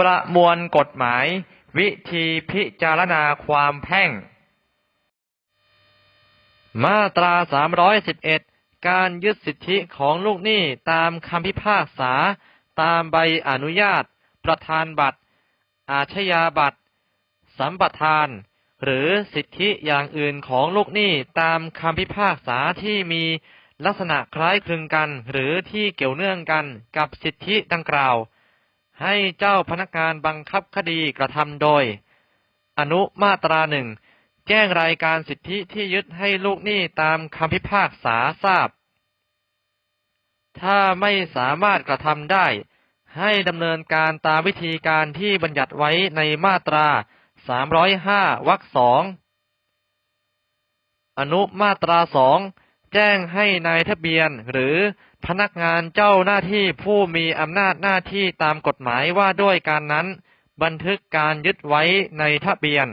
ประมวลกฎหมาย วิธีพิจารณาความแพ่ง มาตรา 311 การยึดสิทธิของลูกหนี้ตามคำพิพากษา ตามใบอนุญาต ประธานบัตร อาชญาบัตร สัมปทาน หรือสิทธิอย่างอื่นของลูกหนี้ตามคำพิพากษาที่มีลักษณะคล้ายคลึงกันหรือที่เกี่ยวเนื่องกันกับสิทธิดังกล่าว ให้เจ้าพนักงานบังคับคดีกระทำโดย อนุมาตราหนึ่งแจ้งรายการสิทธิที่ยึดให้ลูกหนี้ตามคำพิพากษาทราบ ถ้าไม่สามารถกระทำได้ ให้ดำเนินการตามวิธีการที่บัญญัติไว้ในมาตรา 305วรรคสองอนุมาตราสอง แจ้งให้นายทะเบียน หรือพนักงานเจ้าหน้าที่ผู้มีอำนาจหน้าที่ตามกฎหมายว่าด้วยการนั้น บันทึกการยึดไว้ในทะเบียน